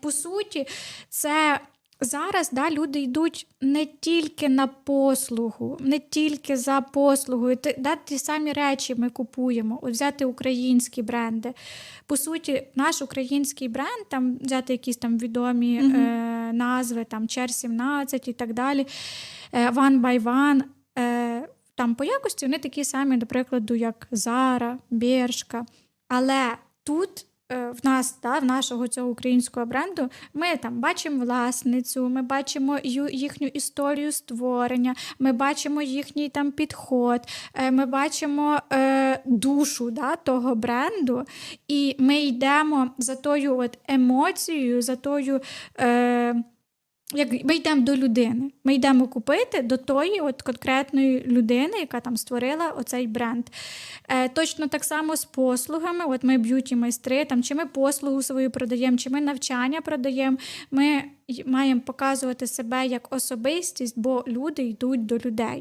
по суті, це зараз да, люди йдуть не тільки на послугу, не тільки за послугою. Да, ті самі речі ми купуємо. От взяти українські бренди. По суті, наш український бренд, там взяти якісь там відомі е, назви, там Чер 17 і так далі. Е, One by One. Е, там по якості вони такі самі, до прикладу, як Зара, Бершка. Але тут в нас, да, в нашого цього українського бренду, ми там бачимо власницю, ми бачимо їхню історію створення, ми бачимо їхній там підход, е, ми бачимо е, душу да, того бренду, і ми йдемо за тою от емоцією, за тою. Е, як ми йдемо до людини, ми йдемо купити до тої от конкретної людини, яка там створила оцей бренд. Е, точно так само з послугами. От ми б'юті майстри, там чи ми послугу свою продаємо, чи ми навчання продаємо. Ми маємо показувати себе як особистість, бо люди йдуть до людей.